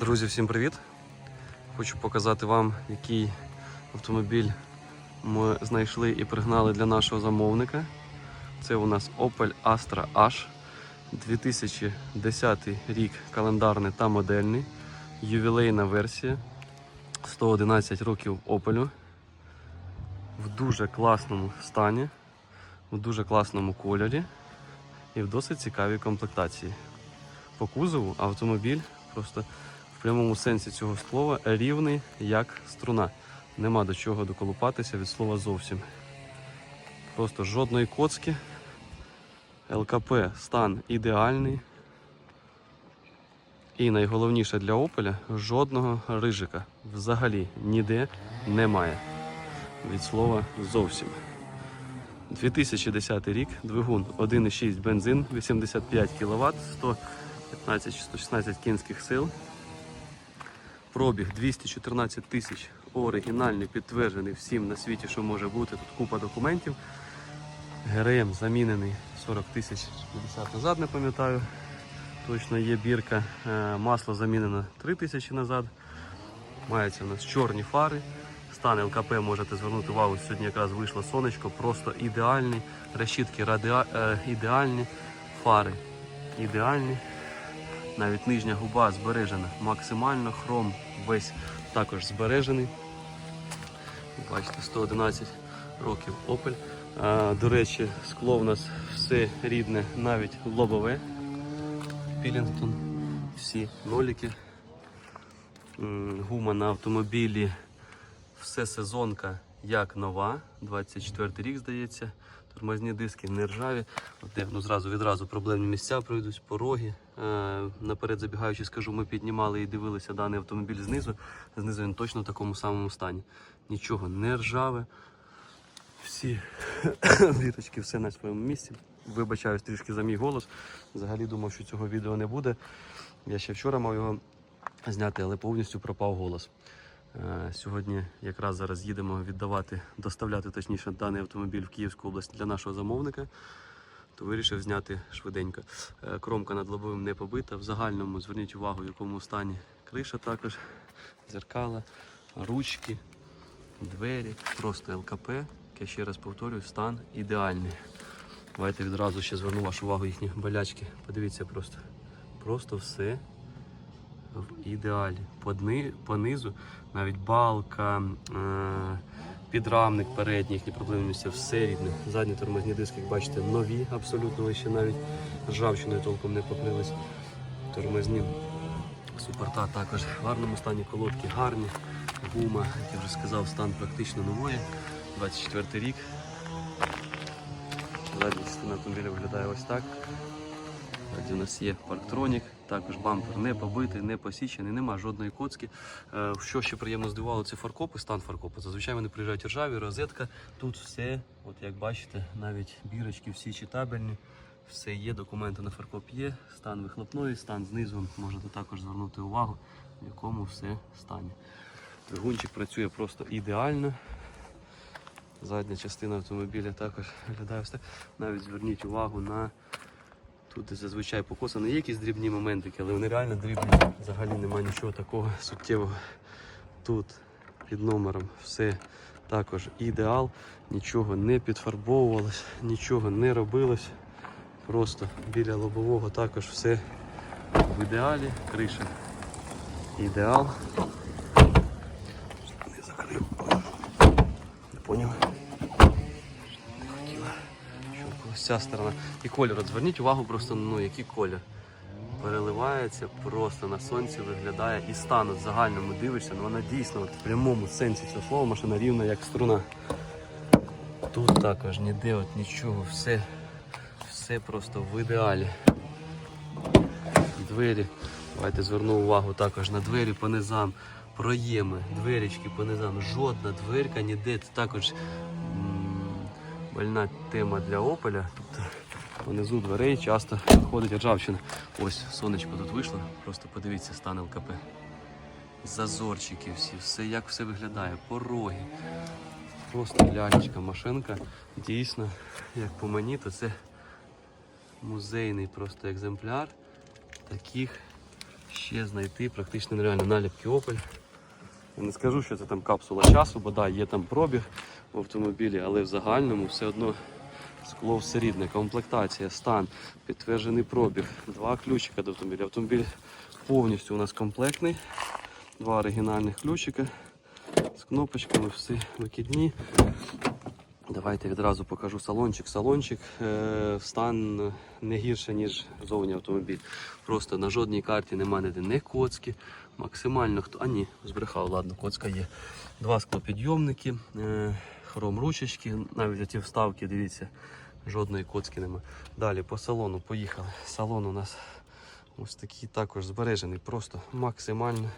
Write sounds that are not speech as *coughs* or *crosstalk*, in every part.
Друзі, всім привіт! Хочу показати вам, який автомобіль ми знайшли і пригнали для нашого замовника. Це у нас Opel Astra H 2010 рік календарний та модельний, ювілейна версія, 111 років Opel в дуже класному стані, в дуже класному кольорі і в досить цікавій комплектації. По кузову автомобіль просто в прямому сенсі цього слова рівний як струна. Нема до чого доколупатися від слова зовсім. Просто жодної коцки. ЛКП стан ідеальний. І найголовніше для Опеля жодного рижика взагалі ніде немає. Від слова зовсім. 2010 рік, двигун 1,6 бензин, 85 кВт, 115-116 кінських сил. Пробіг 214 тисяч оригінальний, підтверджений всім на світі, що може бути. Тут купа документів. ГРМ замінений 40 тисяч 50 назад, не пам'ятаю. Точно є бірка. Е, Масло замінено 3 тисячі назад. Маються у нас чорні фари. Стан ЛКП можете звернути увагу. Сьогодні якраз вийшло сонечко, просто ідеальний. Решітки радіа... е, ідеальні, фари ідеальні. Навіть нижня губа збережена максимально, хром весь також збережений. Бачите, 111 років Opel. А, до речі, скло в нас все рідне, навіть лобове. Пілінгтон, всі ноліки. Гума на автомобілі все сезонка як нова, 24 рік здається. Тормозні диски не ржаві. От ну, зразу відразу проблемні місця пройдуть, пороги. Е, наперед забігаючи, скажу, ми піднімали і дивилися даний автомобіль знизу. Знизу він точно в такому самому стані. Нічого не ржаве. Всі *coughs* віточки, все на своєму місці. Вибачаюсь трішки за мій голос. Взагалі думав, що цього відео не буде. Я ще вчора мав його зняти, але повністю пропав голос. Е, Сьогодні якраз зараз їдемо віддавати, доставляти точніше даний автомобіль в Київську область для нашого замовника. Вирішив зняти швиденько. Е, Кромка над лобовим не побита. В загальному зверніть увагу, в якому стані криша також, зеркала, ручки, двері, просто ЛКП. Я ще раз повторюю, стан ідеальний. Давайте відразу ще зверну вашу увагу їхні болячки. Подивіться просто. Просто все в ідеалі. По, по низу навіть балка, е, підрамник передній, їхні проблемні місця, все рідне. Задні тормозні диски, як бачите, нові, абсолютно ще навіть ржавчиною толком не покрились. Тормозні супорта також в гарному стані, колодки гарні, гума, як я вже сказав, стан практично нової. 24 рік. Задня частина автомобіля виглядає ось так. Ззаді у нас є парктронік, також бампер не побитий, не посічений, нема жодної коцки. Е, Що ще приємно здивувало, це фаркопи, стан фаркопу. Зазвичай вони приїжджають ржаві, розетка. Тут все, от як бачите, навіть бірочки всі читабельні. Все є, документи на фаркоп є, стан вихлопної, стан знизу можете також звернути увагу, в якому все стані. Двигунчик працює просто ідеально. Задня частина автомобіля також виглядає так. Навіть зверніть увагу на тут зазвичай покосано. Є якісь дрібні моментики, але вони реально дрібні. Взагалі немає нічого такого суттєвого. Тут під номером все також ідеал, нічого не підфарбовувалось, нічого не робилось. Просто біля лобового також все в ідеалі, криша ідеал. Не закрив. Не поняв. Не хотіла. Ця сторона. І колір. От зверніть увагу просто, ну який колір. Переливається просто на сонці виглядає і стан в загальному дивишся, ну вона дійсно от в прямому сенсі цього слова машина рівна як струна. Тут також ніде от нічого, все, все просто в ідеалі. Двері. Давайте зверну увагу також на двері по низам, проєми, дверічки по низам. Жодна дверка ніде. Це також больна тема для Опеля. Тобто понизу дверей часто ходить ржавчина. Ось сонечко тут вийшло. Просто подивіться стан ЛКП. Зазорчики всі, все як все виглядає, пороги. Просто лялечка, машинка. Дійсно, як по мені, то це музейний просто екземпляр. Таких ще знайти практично нереально наліпки Opel. Я не скажу, що це там капсула часу, бо да, є там пробіг в автомобілі, але в загальному все одно скло все рідне, комплектація, стан, підтверджений пробіг, два ключика до автомобіля. Автомобіль повністю у нас комплектний, два оригінальних ключика з кнопочками, всі викидні. Давайте відразу покажу салончик. Салончик е, стан не гірше, ніж зовні автомобіль. Просто на жодній карті немає ніде не коцки. Максимально хто. А ні, збрехав, ладно, коцка є. Два склопідйомники, е, хром ручечки, навіть ті вставки, дивіться, жодної коцки немає. Далі по салону поїхали. Салон у нас ось такий також збережений, просто максимально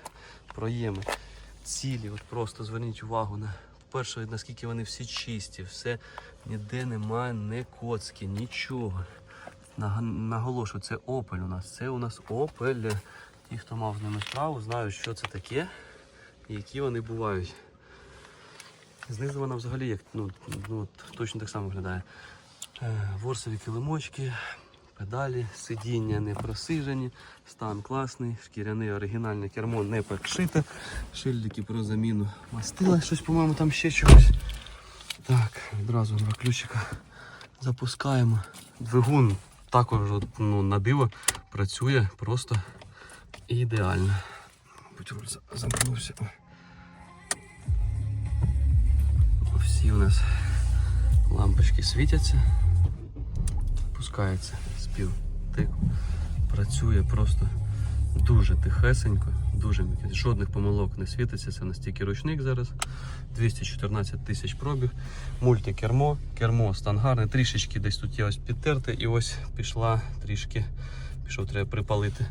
проєми. Цілі, от просто зверніть увагу на по-перше, наскільки вони всі чисті, все ніде немає не коцки, нічого. Наголошую, це Opel у нас. Це у нас Opel. Ті, хто мав з ними справу, знають, що це таке і які вони бувають. Знизу вона взагалі як, ну, ну, точно так само виглядає. Е, Ворсові килимочки, педалі, сидіння не просижені, стан класний, шкіряне оригінальне кермо не перешите, шильдики про заміну мастила, щось, по-моєму, там ще чогось. Так, відразу два ключика запускаємо. Двигун також ну, на диво працює просто ідеально. Мабуть, замкнувся. Всі у нас лампочки світяться, пускається спів тику. Працює просто дуже тихесенько, дуже. Жодних помилок не світиться. Це настільки ручник зараз. 214 тисяч пробіг. Мультикермо, кермо стан гарний, трішечки десь тут є ось підтерте, і ось пішла трішки, пішов, треба припалити.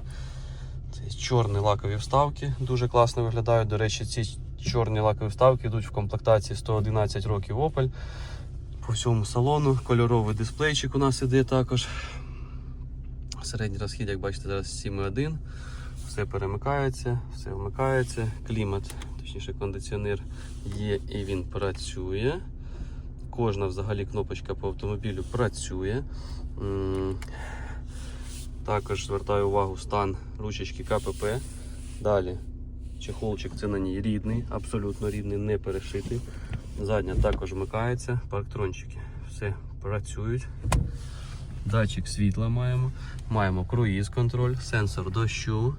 Це чорні лакові вставки, дуже класно виглядають. До речі, ці чорні лакові вставки йдуть в комплектації 111 років Opel. По всьому салону. Кольоровий дисплейчик у нас іде також. Середній розхід, як бачите, зараз 7,1. Все перемикається, все вмикається. Клімат, точніше кондиціонер є і він працює. Кожна взагалі кнопочка по автомобілю працює. Також звертаю увагу стан ручечки КПП. Далі чехолчик це на ній рідний, абсолютно рідний, не перешитий. Задня також вмикається, парктрончики все працюють. Датчик світла маємо. Маємо круїз контроль, сенсор дощу.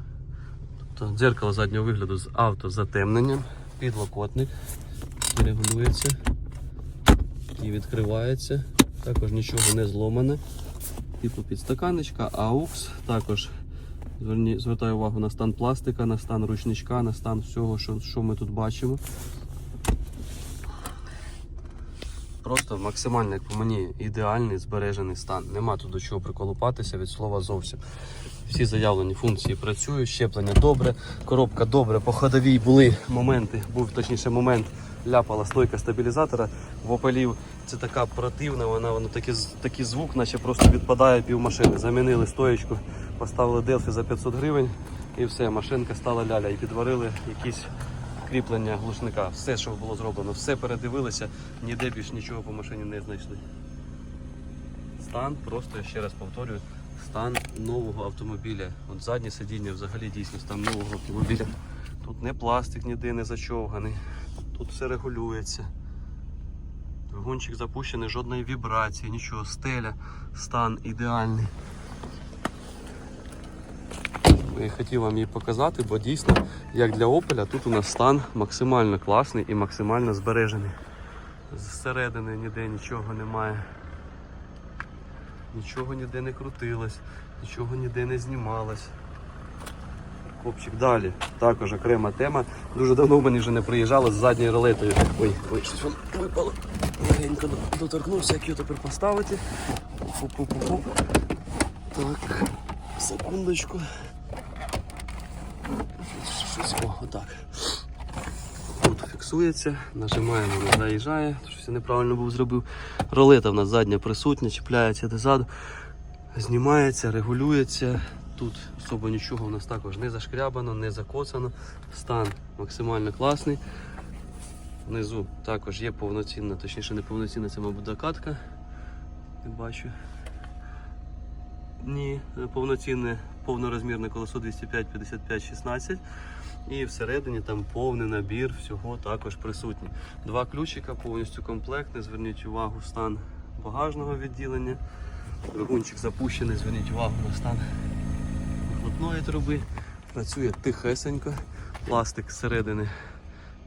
Тобто дзеркало заднього вигляду з автозатемненням, підлокотник регулюється і відкривається. Також нічого не зломане. Типу підстаканечка, AUX. Також звертаю увагу на стан пластика, на стан ручничка, на стан всього, що, що ми тут бачимо. Просто максимально, як по мені, ідеальний збережений стан. Нема тут до чого приколупатися від слова зовсім. Всі заявлені функції працюють, щеплення добре, коробка добре. По ходовій були моменти, був точніше момент, ляпала стойка стабілізатора в опелів. Це така противна, вона, вона такий, такий звук, наче просто відпадає пів машини. Замінили стоєчку, поставили Delphi за 500 гривень і все, машинка стала ляля. І підварили якісь кріплення глушника. Все, що було зроблено, все передивилися, ніде більш нічого по машині не знайшли. Стан, просто я ще раз повторюю, стан нового автомобіля. От заднє сидіння взагалі дійсно стан нового автомобіля. Тут не пластик ніде не зачовганий, тут все регулюється. Двигунчик запущений, жодної вібрації, нічого, стеля, стан ідеальний. Хотів вам її показати, бо дійсно, як для Opel, тут у нас стан максимально класний і максимально збережений. Зсередини ніде нічого немає. Нічого ніде не крутилось, нічого ніде не знімалось. Копчик далі. Також окрема тема. Дуже давно мені вже не приїжджало з задньою ролетою. Ой, ой, щось воно випало. Легенько доторкнувся, як його тепер поставити. Фу-фу-фу-фу. Так, секундочку. Щось, отак. Тут фіксується, нажимаємо, не заїжджає, щось я неправильно був зробив. Ролета в нас задня присутня, чіпляється дозаду, знімається, регулюється. Тут особо нічого у нас також не зашкрябано, не закоцано. Стан максимально класний. Внизу також є повноцінна, точніше не повноцінна, це, мабуть, докатка. Не бачу. Ні, повноцінне повнорозмірне колесо 205 55 16 і всередині там повний набір всього також присутній. Два ключика повністю комплектний. Зверніть увагу стан багажного відділення. Двигунчик запущений, зверніть увагу на стан вихлопної труби. Працює тихесенько. Пластик зсередини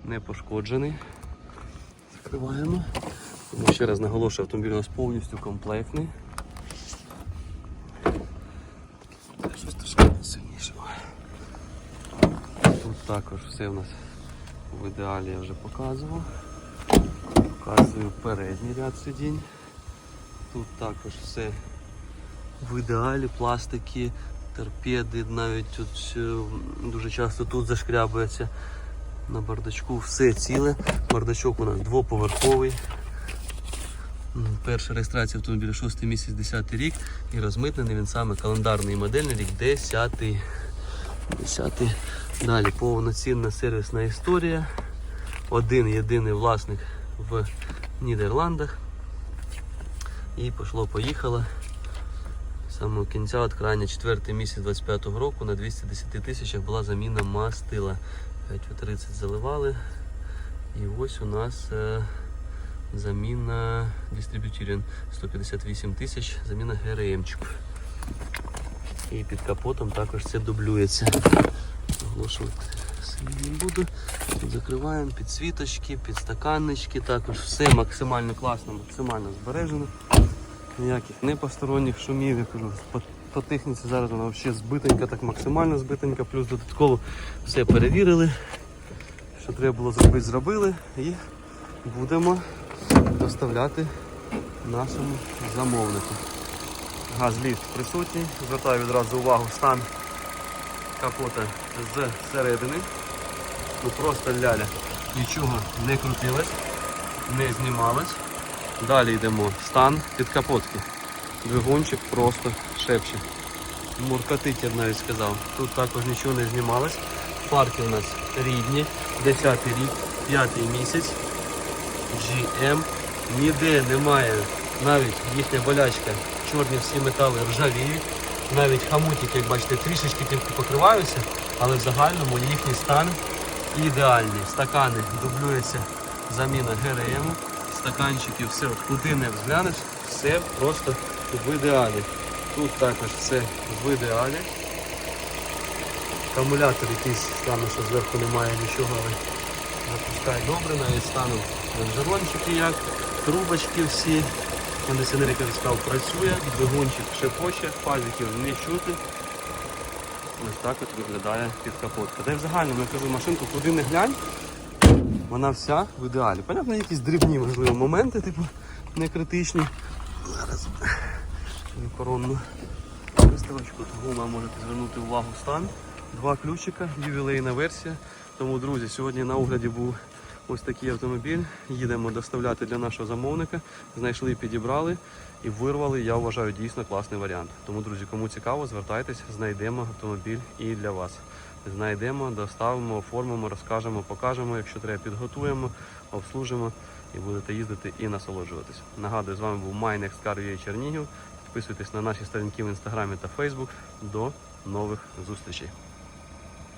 не пошкоджений. Закриваємо. Тому ще раз наголошую, автомобіль у нас повністю комплектний. Щось трошки сильніше. Тут також все у нас в ідеалі я вже показував. Показую передній ряд сидінь. Тут також все в ідеалі, пластики, торпеди, навіть тут е, дуже часто тут зашкрябується. На бардачку все ціле. Бардачок у нас двоповерховий. Перша реєстрація автомобіля 6 місяць 10 рік і розмитнений він саме календарний і модельний рік 10. 10. Далі повноцінна сервісна історія. Один єдиний власник в Нідерландах. І пішло, поїхало. Саме кінця от крайня 4 місяць 25-го року на 210 тисячах була заміна мастила. 5,30 заливали. І ось у нас е, заміна дистриб'ютірін 158 тисяч, заміна ГРМчику. І під капотом також це дублюється. Оголошувати буду. Закриваємо підсвіточки, підстаканнички, також все максимально класно, максимально збережено. Ніяких не посторонніх шумів, я кажу, по, по техніці зараз вона взагалі збитенька, так максимально збитенька, плюс додатково все перевірили. Що треба було зробити, зробили і будемо доставляти нашому замовнику. Газ-ліфт присутній. Звертаю відразу увагу стан капота з середини. Ну просто ляля. Нічого не крутилось, не знімалось. Далі йдемо. Стан під капотки. Двигунчик просто шепче. Муркотить, я б навіть сказав. Тут також нічого не знімалось. Парки у нас рідні. 10 рік, 5 місяць. GM. Ніде немає навіть їхня болячка. Чорні всі метали ржавіють. Навіть хамутики, як бачите, трішечки тільки покриваються, але в загальному їхній стан ідеальний. Стакани дублюється заміна ГРМ. Стаканчики, все, куди не взглянеш, все просто в ідеалі. Тут також все в ідеалі. Акумулятор якийсь стане, що зверху немає нічого, але запускає добре, навіть станом лонжерончики як, трубочки всі. Кондиціонер, як я сказав, працює, двигунчик шепоче, фазиків не чути. Ось так от виглядає підкапотка. Та й в я кажу, машинку куди не глянь, вона вся в ідеалі. Понятно, якісь дрібні, можливо, моменти, типу, не критичні. Зараз коронну приставочку гума можете звернути увагу в стан. Два ключика, ювілейна версія. Тому, друзі, сьогодні на огляді був ось такий автомобіль. Їдемо доставляти для нашого замовника. Знайшли, підібрали і вирвали, я вважаю, дійсно класний варіант. Тому, друзі, кому цікаво, звертайтесь, знайдемо автомобіль і для вас. Знайдемо, доставимо, оформимо, розкажемо, покажемо. Якщо треба, підготуємо, обслужимо і будете їздити і насолоджуватись. Нагадую, з вами був Car Чернігів. Підписуйтесь на наші сторінки в інстаграмі та Фейсбук. До нових зустрічей.